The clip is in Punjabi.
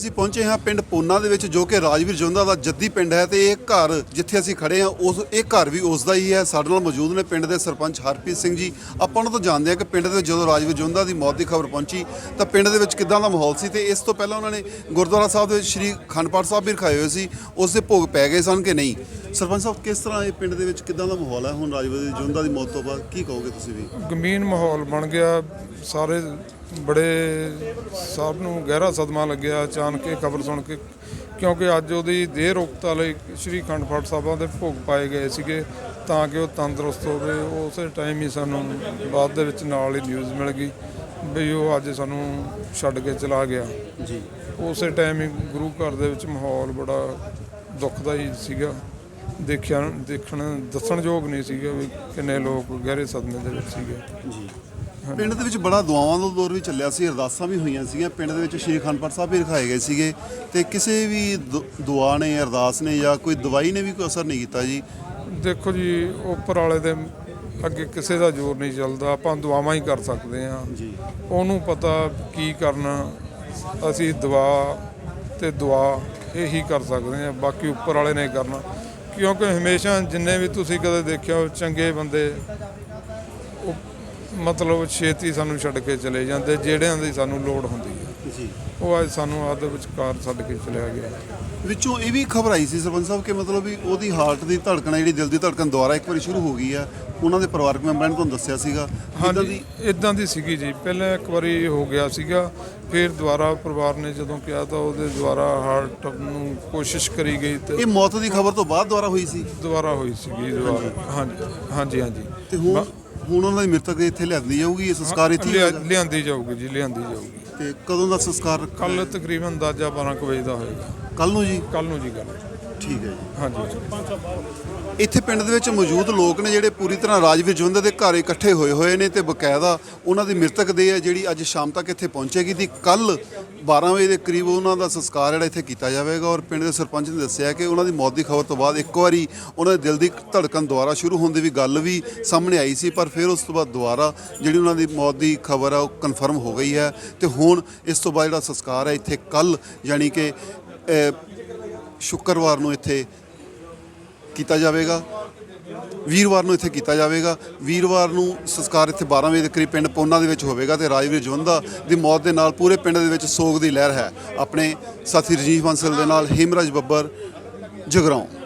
ਅਸੀਂ ਪਹੁੰਚੇ ਹਾਂ ਪਿੰਡ ਪੋਨਾ ਦੇ ਵਿੱਚ, ਜੋ ਕਿ ਰਾਜਵੀਰ ਜੁੰਦਾ ਦਾ ਜੱਦੀ ਪਿੰਡ ਹੈ ਤੇ ਇਹ ਘਰ ਜਿੱਥੇ ਅਸੀਂ ਖੜੇ ਹਾਂ, ਉਸ, ਇਹ ਘਰ ਵੀ ਉਸ ਦਾ ਹੀ ਹੈ। ਸਾਡੇ ਨਾਲ ਮੌਜੂਦ ਨੇ ਪਿੰਡ ਦੇ ਸਰਪੰਚ ਹਰਪ੍ਰੀਤ ਸਿੰਘ ਜੀ। ਆਪਾਂ ਉਹਨਾਂ ਤੋਂ ਜਾਣਦੇ ਹਾਂ ਕਿ ਪਿੰਡ ਦੇ ਜਦੋਂ ਰਾਜਵੀਰ ਜੁੰਦਾ ਦੀ ਮੌਤ ਦੀ ਖਬਰ ਪਹੁੰਚੀ, ਤਾਂ ਪਿੰਡ ਦੇ ਵਿੱਚ ਕਿੱਦਾਂ ਦਾ ਮਾਹੌਲ ਸੀ ਤੇ ਇਸ ਤੋਂ ਪਹਿਲਾਂ ਉਹਨਾਂ ਨੇ ਗੁਰਦੁਆਰਾ ਸਾਹਿਬ ਦੇ ਵਿੱਚ ਸ਼੍ਰੀ ਅਖੰਡ ਪਾਠ ਸਾਹਿਬ ਵੀ ਰਖਾਏ ਹੋਏ ਸੀ, ਉਸ ਦੇ ਭੋਗ ਪੈ ਗਏ ਸਨ ਕਿ ਨਹੀਂ? ਸਰਪੰਚ ਸਾਹਿਬ, ਕਿਸ ਤਰ੍ਹਾਂ ਇਹ ਪਿੰਡ ਦੇ ਵਿੱਚ ਕਿੱਦਾਂ ਦਾ ਮਾਹੌਲ ਹੈ? ਹੁਣ ਰਾਜਵੀਰ ਜੁੰਦਾ ਦੀ ਮੌਤ ਤੋਂ ਬਾਅਦ ਕੀ ਕਹੋਗੇ ਤੁਸੀਂ ਵੀ? ਗੰਭੀਰ ਮਾਹੌਲ ਬਣ ਗਿਆ। ਸਾਰੇ ਬੜੇ ਸਭ ਨੂੰ ਗਹਿਰਾ ਸਦਮਾ ਲੱਗਿਆ ਅਚਾਨਕ ਇਹ ਖਬਰ ਸੁਣ ਕੇ ਕਿਉਂਕਿ ਅੱਜ ਉਹਦੀ ਦੇਹ ਰੋਗਤਾ ਲਈ ਸ਼੍ਰੀ ਅਖੰਡ ਪਾਠ ਸਾਹਿਬਾਂ ਦੇ ਭੋਗ ਪਾਏ ਗਏ ਸੀਗੇ ਤਾਂ ਕਿ ਉਹ ਤੰਦਰੁਸਤ ਹੋਵੇ। ਉਸੇ ਟਾਈਮ ਹੀ ਸਾਨੂੰ ਬਾਅਦ ਦੇ ਵਿੱਚ ਨਾਲ ਹੀ ਨਿਊਜ਼ ਮਿਲ ਗਈ ਵੀ ਉਹ ਅੱਜ ਸਾਨੂੰ ਛੱਡ ਕੇ ਚਲਾ ਗਿਆ। ਜੀ। ਉਸੇ ਟਾਈਮ ਹੀ ਗੁਰੂ ਘਰ ਦੇ ਵਿੱਚ ਮਾਹੌਲ ਬੜਾ ਦੁਖਦਾਈ ਸੀਗਾ। ਦੇਖਿਆ ਦੇਖਣ ਦੱਸਣਯੋਗ ਨਹੀਂ ਸੀਗਾ ਵੀ ਕਿੰਨੇ ਲੋਕ ਗਹਿਰੇ ਸਦਮੇ ਦੇ ਵਿੱਚ ਸੀਗੇ। ਜੀ। ਪਿੰਡ ਦੇ ਵਿੱਚ ਬੜਾ ਦੁਆਵਾਂ ਦਾ ਦੌਰ ਵੀ ਚੱਲਿਆ ਸੀ ਅਰਦਾਸਾਂ ਵੀ ਹੋਈਆਂ ਸੀਗੀਆਂ। ਪਿੰਡ ਦੇ ਵਿੱਚ ਸ਼੍ਰੀ ਅਖੰਡ ਪਾਠ ਸਾਹਿਬ ਵੀ ਰਖਾਏ ਗਏ ਸੀਗੇ। ਤੇ ਕਿਸੇ ਵੀ ਦੁ- ਦੁਆ ਨੇ ਅਰਦਾਸ ਨੇ ਜਾਂ ਕੋਈ ਦਵਾਈ ਨੇ ਵੀ ਕੋਈ ਅਸਰ ਨਹੀਂ ਕੀਤਾ ਜੀ? ਦੇਖੋ ਜੀ ਉੱਪਰ ਵਾਲੇ ਦੇ ਅੱਗੇ ਕਿਸੇ ਦਾ ਜ਼ੋਰ ਨਹੀਂ ਚੱਲਦਾ। ਆਪਾਂ ਦੁਆਵਾਂ ਹੀ ਕਰ ਸਕਦੇ ਹਾਂ। ਜੀ। ਉਹਨੂੰ ਪਤਾ ਕੀ ਕਰਨਾ ਅਸੀਂ ਦੁਆ ਤੇ ਦੁਆ ਇਹੀ ਕਰ ਸਕਦੇ ਹਾਂ। ਬਾਕੀ ਉੱਪਰ ਵਾਲੇ ਨੇ ਕਰਨਾ। ਕਿਉਂਕਿ ਹਮੇਸ਼ਾ ਜਿੰਨੇ ਵੀ ਤੁਸੀਂ ਕਦੇ ਦੇਖਿਆ ਹੋ ਚੰਗੇ ਬੰਦੇ ਉਹ ਮਤਲਬ ਛੇਤੀ ਸਾਨੂੰ ਛੱਡ ਕੇ ਚਲੇ ਜਾਂਦੇ ਜਿਹੜਿਆਂ ਦੀ ਸਾਨੂੰ ਲੋੜ ਹੁੰਦੀ ਹੈ। ਜੀ। ਉਹ ਅੱਜ ਸਾਨੂੰ ਅੱਧ ਵਿਚਕਾਰ ਛੱਡ ਕੇ ਚਲਿਆ ਗਿਆ। ਵਿੱਚੋਂ ਇਹ ਵੀ ਖਬਰ ਆਈ ਸੀ ਸਰਪੰਚ ਸਾਹਿਬ ਕਿ ਮਤਲਬ ਵੀ ਉਹਦੀ ਹਾਰਟ ਦੀ ਧੜਕਣ ਜਿਹੜੀ ਦਿਲ ਦੀ ਧੜਕਣ ਦੁਬਾਰਾ ਇੱਕ ਵਾਰੀ ਸ਼ੁਰੂ ਹੋ ਗਈ ਆ ਉਹਨਾਂ ਦੇ ਪਰਿਵਾਰਕ ਮੈਂਬਰਾਂ ਨੇ ਤੁਹਾਨੂੰ ਦੱਸਿਆ ਸੀਗਾ। ਇੱਦਾਂ ਹਾਂਜੀ ਇਦਾਂ ਦੀ ਸੀਗੀ ਜੀ। ਪਹਿਲਾਂ ਇੱਕ ਵਾਰੀ ਹੋ ਗਿਆ ਸੀਗਾ ਫਿਰ ਦੁਬਾਰਾ ਪਰਿਵਾਰ ਨੇ ਜਦੋਂ ਕਿਹਾ ਤਾਂ ਉਹਦੇ ਦੁਬਾਰਾ ਹਾਰਟ ਨੂੰ ਕੋਸ਼ਿਸ਼ ਕਰੀ ਗਈ ਤੇ ਇਹ ਮੌਤ ਦੀ ਖਬਰ ਤੋਂ ਬਾਅਦ ਦੁਬਾਰਾ ਹੋਈ ਸੀ? ਦੁਬਾਰਾ ਹੋਈ ਸੀਗੀ ਦੁਬਾਰਾ। ਹਾਂਜੀ। ਹਾਂਜੀ ਹਾਂਜੀ। ਤੇ ਹੁਣ ਹੁਣ ਉਹਨਾਂ ਦੀ ਮ੍ਰਿਤਕ ਇੱਥੇ ਲਿਆਂਦੀ ਜਾਊਗੀ ਇਹ ਸੰਸਕਾਰ ਇੱਥੇ ਹੀ ਲਿਆ- ਹੋਏਗਾ? ਲਿਆਂਦੀ ਜਾਊਗੀ ਜੀ ਲਿਆਂਦੀ ਜਾਊਗੀ। ਤੇ ਕਦੋਂ ਦਾ ਸੰਸਕਾਰ ਕੱਲ ਤਕਰੀਬਨ ਅੰਦਾਜ਼ਾ 12 ਕੁ ਵਜੇ ਦਾ ਹੋਏਗਾ। ਕੱਲ ਨੂੰ ਜੀ? ਕੱਲ ਨੂੰ ਜੀ ਗੱਲ ਠੀਕ ਹੈ ਜੀ। ਹਾਂਜੀ ਇੱਥੇ ਪਿੰਡ ਦੇ ਵਿੱਚ ਮੌਜੂਦ ਲੋਕ ਨੇ ਜਿਹੜੇ ਪੂਰੀ ਤਰ੍ਹਾਂ ਰਾਜਵੀਰ ਜਵੰਦਰ ਦੇ ਘਰ ਇਕੱਠੇ ਹੋਏ ਹੋਏ ਨੇ ਤੇ ਬਕਾਇਦਾ ਉਹਨਾਂ ਦੀ ਮ੍ਰਿਤਕ ਦੇ ਹੈ ਜਿਹੜੀ ਅੱਜ ਸ਼ਾਮ ਤੱਕ ਇੱਥੇ ਪਹੁੰਚੇਗੀ ਤੇ ਕੱਲ 12 ਵਜੇ ਦੇ ਕਰੀਬ ਉਹਨਾਂ ਦਾ ਸੰਸਕਾਰ ਜਿਹੜਾ ਇੱਥੇ ਕੀਤਾ ਜਾਵੇਗਾ ਔਰ ਪਿੰਡ ਦੇ ਸਰਪੰਚ ਨੇ ਦੱਸਿਆ ਕਿ ਉਹਨਾਂ ਦੀ ਮੌਤ ਦੀ ਖਬਰ ਤੋਂ ਬਾਅਦ ਇੱਕ ਵਾਰੀ ਉਹਨਾਂ ਦੇ ਦਿਲ ਦੀ ਧੜਕਣ ਦੁਆਰਾ ਸ਼ੁਰੂ ਹੋਣ ਦੀ ਵੀ ਗੱਲ ਵੀ ਸਾਹਮਣੇ ਆਈ ਸੀ, ਪਰ ਫਿਰ ਉਸ ਤੋਂ ਬਾਅਦ ਦੁਬਾਰਾ ਜਿਹੜੀ ਉਹਨਾਂ ਦੀ ਮੌਤ ਦੀ ਖਬਰ ਆ ਉਹ ਕਨਫਰਮ ਹੋ ਗਈ ਹੈ ਤੇ ਹੁਣ ਇਸ ਤੋਂ ਬਾਅਦ ਜਿਹੜਾ ਸੰਸਕਾਰ ਹੈ ਇੱਥੇ ਕੱਲ ਯਾਨੀ ਕਿ ਸ਼ੁੱਕਰਵਾਰ ਨੂੰ ਇੱਥੇ ਕੀਤਾ ਜਾਵੇਗਾ। ਵੀਰਵਾਰ ਨੂੰ ਇੱਥੇ ਕੀਤਾ ਜਾਵੇਗਾ। ਵੀਰਵਾਰ ਨੂੰ ਸੰਸਕਾਰ ਇੱਥੇ 12 ਵਜੇ ਦੇ ਕਰੀਬ ਪਿੰਡ ਪੋਨਾ ਦੇ ਵਿੱਚ ਹੋਵੇਗਾ ਤੇ ਰਾਜਵੀਰ ਜਵੰਦਾ ਦੀ ਮੌਤ ਦੇ ਨਾਲ ਪੂਰੇ ਪਿੰਡ ਦੇ ਵਿੱਚ ਸੋਗ ਦੀ ਲਹਿਰ ਹੈ। ਆਪਣੇ ਸਾਥੀ ਰਜੀਵ ਬਾਂਸਲ ਦੇ ਨਾਲ ਹਿਮਰਾਜ ਬੱਬਰ, ਜਗਰਾਉਂ।